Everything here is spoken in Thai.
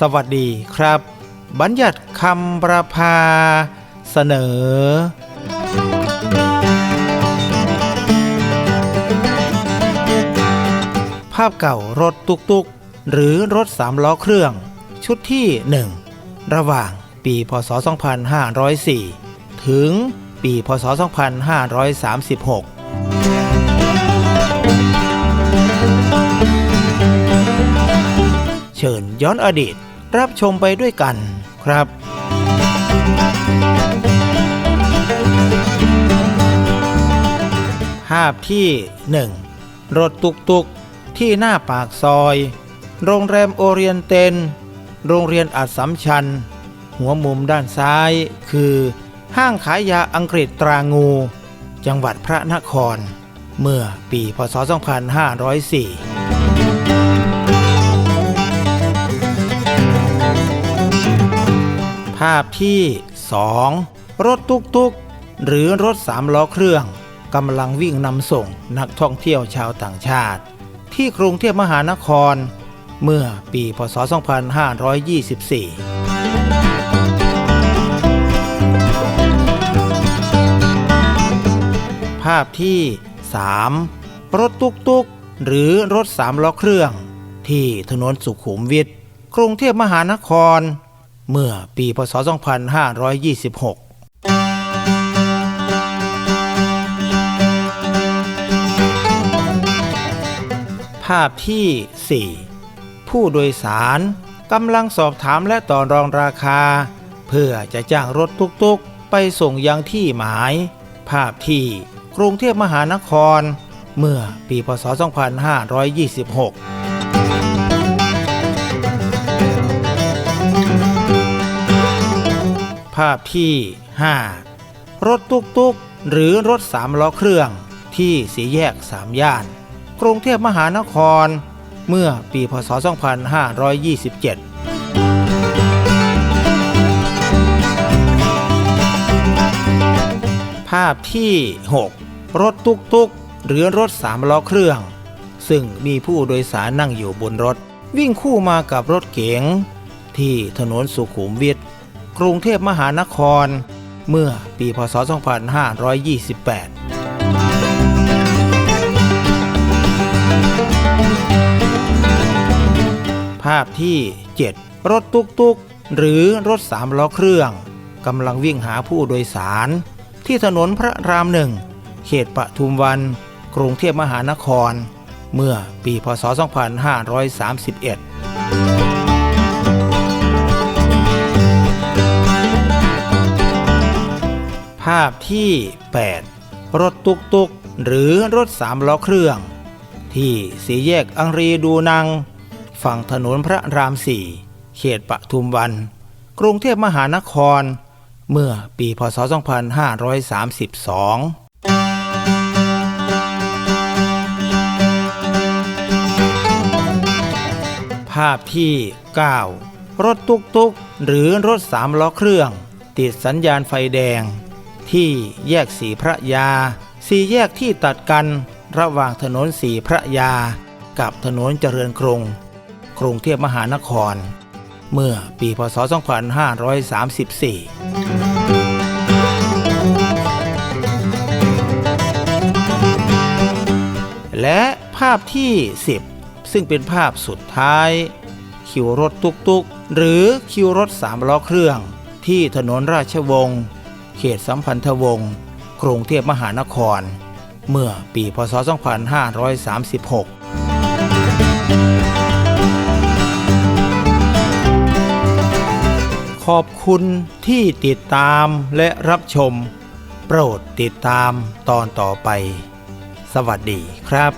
สวัสดีครับ บัญญัติคำประพาเสนอ ภาพเก่ารถตุกตุกหรือรถสามล้อเครื่อง ชุดที่ 1 ระหว่างปีพศ 2504 ถึงปีพศ 2536เชิญย้อนอดีต รับชมไปด้วยกันครับภาพที่ 1 รถตุกตุกที่หน้าปากซอย โรงแรมโอเรียนเตน โรงเรียนอัดสำชัญหัวมุมด้านซ้าย คือ ห้างขายยาอังกฤษตรางู จังหวัดพระนคร เมื่อปีพศ 2504าพที่ 2 รถตุกๆ หรือรถสามล้อเครื่องกำลังวิ่งนำส่งนักท่องเที่ยวชาวต่างชาติ ที่กรุงเทพมหานคร เมื่อปีพศ 2524ภาพที่ 3 รถตุกตุกๆหรือรถสามล้อเครื่อง ที่ถนนสุขุมวิทกรุงเทพมหานคร เมื่อปีพศ 2526ภาพที่ 4 ผู้โดยสารกำลังสอบถามและต่อรองราคา เพื่อจะจ้างรถตุกๆ ไปส่งยังที่หมาย ภาพที่กรุงเทพมหานคร เมื่อปีพศ 2526 ภาพที่ 5 รถตุกตุกหรือรถสามล้อเครื่องที่สีแยกสามย่าน กรุงเทพมหานคร เมื่อปีพศ 2527ภาพที่ 6 รถตุกตุกหรือรถสามล้อเครื่อง ซึ่งมีผู้โดยสารนั่งอยู่บนรถ วิ่งคู่มากับรถเก๋งที่ถนนสุขุมวิท กรุงเทพมหานคร เมื่อปีพศ 2528ภาพที่ 7 รถตุกตุกหรือรถสามล้อเครื่องกำลังวิ่งหาผู้โดยสาร ที่ถนนพระรามหนึ่ง เขตปทุมวัน กรุงเทพมหานคร เมื่อปีพศ 2531 ภาพที่ 8 รถตุกตุกหรือรถสามล้อเครื่อง ที่สีแยกอังรีดูนัง ฝั่งถนนพระรามสี่เขตปทุมวัน กรุงเทพมหานคร เมื่อปีพศ 2532ภาพที่ 9 รถตุกตุกหรือรถสามล้อเครื่อง ติดสัญญาณไฟแดง ที่แยกสีพระยา สี่แยกที่ตัดกันระหว่างถนนสีพระยา กับถนนเจริญกรุงกรุงเทพมหานคร เมื่อปีพศ 2534และภาพที่ 10 ซึ่งเป็นภาพสุดท้าย คิวรถตุกตุกๆหรือคิวรถสามล้อเครื่อง ที่ถนนราชวงศ์ เขตสัมพันธวงศ์กรุงเทพมหานคร เมื่อปีพศ 2536ขอบคุณที่ติดตามและรับชม โปรดติดตามตอนต่อไป สวัสดีครับ